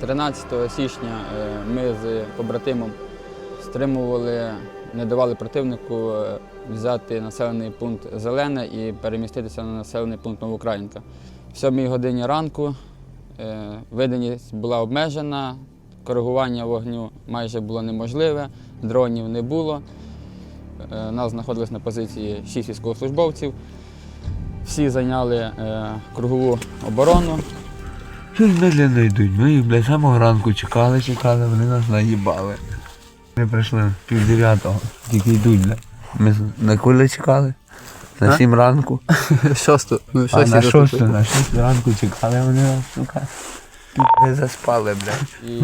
13 січня е, ми з побратимом стримували, не давали противнику е, взяти населений пункт Зелене і переміститися на населений пункт Новоукраїнка. В 7 годині ранку е, видимість була обмежена, коригування вогню майже було неможливе, дронів не було. Нас знаходились на позиції 6 військовослужбовців. Всі зайняли кругову оборону. Щось медленно йдуть. Ми їх, блядь, самого ранку чекали, чекали, вони нас наїбали. Ми прийшли пів дев'ятого, тільки йдуть, бля. Ми на коли чекали? На А? сім ранку. Шосту, ну, А на шосту, на шосту ранку чекали, вони нас, сука. Не заспали, блядь. І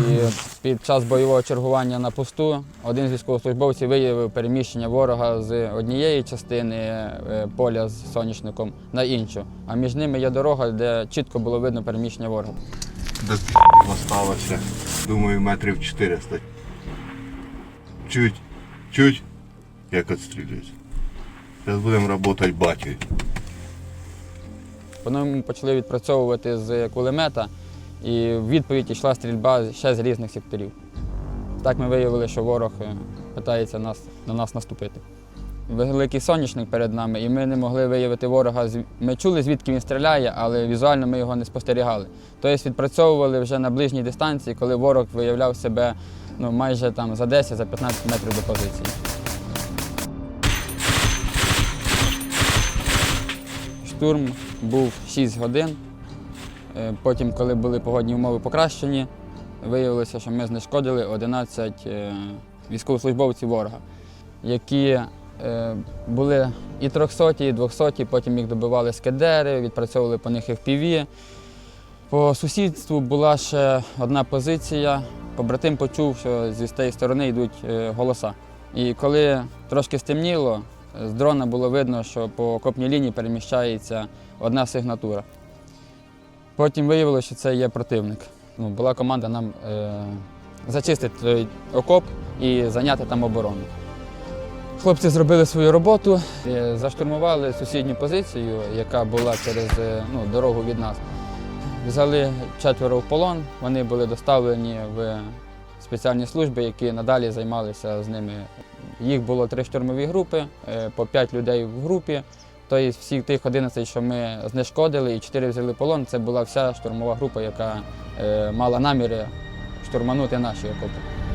під час бойового чергування на посту один з військовослужбовців виявив переміщення ворога з однієї частини е, поля з соняшником на іншу. А між ними є дорога, де чітко було видно переміщення ворога. До осталося, думаю, метрів 400. Чуть, чуть, як відстрілююсь. Зараз будемо працювати батькою. Вони ми почали відпрацьовувати з кулемета, і в відповідь йшла стрільба ще з різних секторів. Так ми виявили, що ворог е, питається нас, на нас наступити. Великий соняшник перед нами, і ми не могли виявити ворога. Ми чули, звідки він стріляє, але візуально ми його не спостерігали. Тобто відпрацьовували вже на ближній дистанції, коли ворог виявляв себе ну, майже там, за 10-15 метрів до позиції. Штурм був 6 годин. Е, Потім, коли були погодні умови покращені, виявилося, що ми знешкодили 11 е, військовослужбовців ворога, які е, були і 300, і 200, потім їх добивали скедери, відпрацьовували по них FPV. По сусідству була ще одна позиція. Побратим почув, що зі тієї сторони йдуть голоса. І коли трошки стемніло, з дрона було видно, що по окопній лінії переміщається одна сигнатура. Потім виявилося, що це є противник. Ну, була команда нам е, зачистити той окоп і зайняти там оборону. Хлопці зробили свою роботу, е, заштурмували сусідню позицію, яка була через е, ну, дорогу від нас. Взяли четверо в полон, вони були доставлені в спеціальні служби, які надалі займалися з ними. Їх було три штурмові групи, е, по п'ять людей в групі. Тобто всіх тих 11, що ми знешкодили, і 4 взяли полон, це була вся штурмова група, яка е, мала наміри штурманути наші окопи.